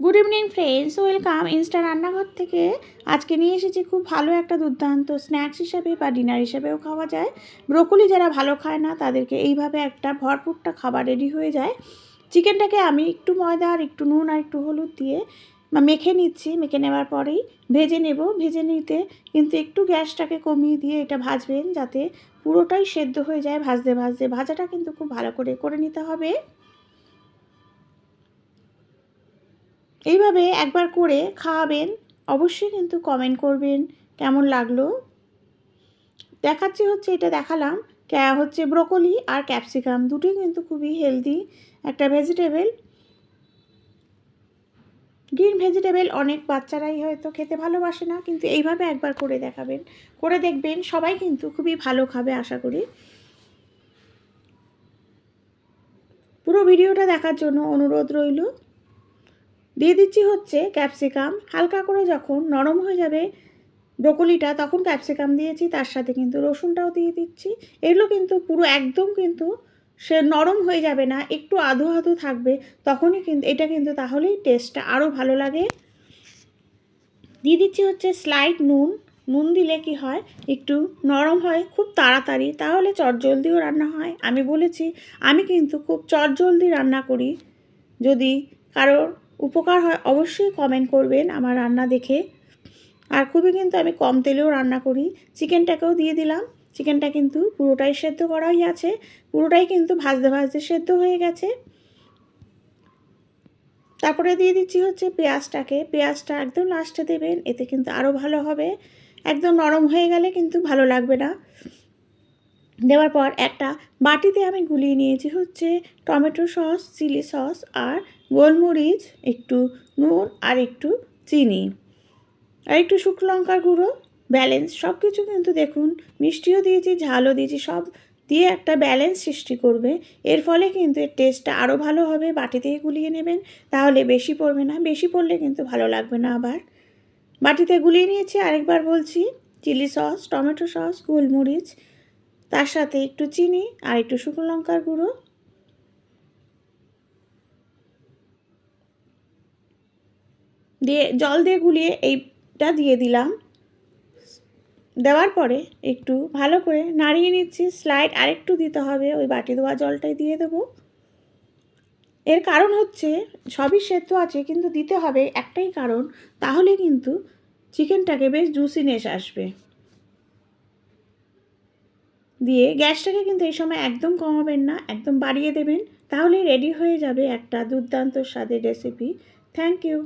Good evening friends welcome insta রান্নাঘর থেকে আজকে নিয়ে এসেছি খুব ভালো একটা দুর্দান্ত স্ন্যাক্স হিসাবে বা ডিনার হিসাবেও খাওয়া যায়। ব্রোকলি যারা ভালো খায় না, তাদেরকে এইভাবে একটা ভরপুরটা খাবার রেডি হয়ে যায়। চিকেনটাকে আমি একটু ময়দা আর একটু নুন আর একটু হলুদ দিয়ে মেখে নিচ্ছি। মেখে নেওয়ার পরেই ভেজে নেব। ভেজে নিতে কিন্তু একটু গ্যাসটাকে কমিয়ে দিয়ে এটা ভাজবেন যাতে পুরোটাই সেদ্ধ হয়ে যায়। ভাজতে ভাজতে ভাজাটা কিন্তু খুব ভালো করে করে নিতে হবে। এইভাবে একবার করে খাওয়াবেন, অবশ্যই কিন্তু কমেন্ট করবেন কেমন লাগল। দেখাচ্ছি হচ্ছে এটা দেখালাম হচ্ছে ব্রোকলি আর ক্যাপসিকাম দুটোই কিন্তু খুবই হেলদি একটা ভেজিটেবল গ্রিন ভেজিটেবল অনেক বাচ্চারাই হয়তো খেতে ভালোবাসে না, কিন্তু এইভাবে একবার করে দেখাবেন, করে দেখবেন সবাই কিন্তু খুবই ভালো খাবে আশা করি। পুরো ভিডিওটা দেখার জন্য অনুরোধ রইল। দিয়ে দিচ্ছি হচ্ছে ক্যাপসিকাম। হালকা করে যখন নরম হয়ে যাবে ব্রোকলিটা, তখন ক্যাপসিকাম দিয়েছি। তার সাথে কিন্তু রসুনটাও দিয়ে দিচ্ছি। এগুলো কিন্তু পুরো একদম কিন্তু সে নরম হয়ে যাবে না, একটু আধো আধো থাকবে, তখনই কিন্তু এটা কিন্তু তাহলেই টেস্টটা আরও ভালো লাগে। দিয়ে দিচ্ছি হচ্ছে স্লাইড নুন। নুন দিলে কি হয়? একটু নরম হয়, খুব তাড়াতাড়ি। তাহলে চটজলদিও রান্না হয়। আমি বলেছি, আমি কিন্তু খুব চটজলদি রান্না করি। যদি কারোর উপকার হয়, অবশ্যই কমেন্ট করবেন আমার রান্না দেখে। আর খুবই কিন্তু আমি কম তেলেও রান্না করি। চিকেনটাকেও দিয়ে দিলাম। চিকেনটা কিন্তু পুরোটাই সেদ্ধ করাই আছে। পুরোটাই কিন্তু ভাজতে ভাজতে সেদ্ধ হয়ে গেছে। তারপরে দিয়ে দিচ্ছি হচ্ছে পেঁয়াজটাকে। পেঁয়াজটা একদম লাস্টে দেবেন, এতে কিন্তু আরও ভালো হবে। একদম নরম হয়ে গেলে কিন্তু ভালো লাগবে না। দেওয়ার পর একটা বাটিতে আমি গুলিয়ে নিয়েছি হচ্ছে টমেটো সস, চিলি সস আর গোলমরিচ, একটু নুন আর একটু চিনি। আর একটু শুকনো লঙ্কার গুঁড়ো, ব্যালেন্স সব কিছু কিন্তু দেখুন, মিষ্টিও দিয়েছি, ঝালও দিয়েছি, সব দিয়ে একটা ব্যালেন্স সৃষ্টি করবে। এর ফলে কিন্তু এর টেস্টটা আরও ভালো হবে, বাটিতেই গুলিয়ে নেবেন, তাহলে বেশি পড়বে না, বেশি পড়লে কিন্তু ভালো লাগবে না আবার। বাটিতে গুলিয়ে নিয়েছি, আরেকবার বলছি, চিলি সস, টমেটো সস, গোলমরিচ তার সাথে একটু চিনি আর একটু শুকনো লঙ্কার গুঁড়ো। দিয়ে জল দিয়ে গুলিয়ে এইটা দিয়ে দিলাম। দেওয়ার পরে একটু ভালো করে নাড়িয়ে নিচ্ছি। স্লাইড আরেকটু দিতে হবে, ওই বাটি ধোয়া জলটাই দিয়ে দেবো। এর কারণ হচ্ছে সবই সেদ্ধ আছে, কিন্তু দিতে হবে একটাই কারণ, তাহলে কিন্তু চিকেনটাকে বেশ জুসিনেস আসবে। দিয়ে গ্যাসটাকে কিন্তু এই সময় একদম কমাবেন না, একদম বাড়িয়ে দেবেন, তাহলেই রেডি হয়ে যাবে একটা দুর্দান্ত স্বাদের রেসিপি থ্যাংক ইউ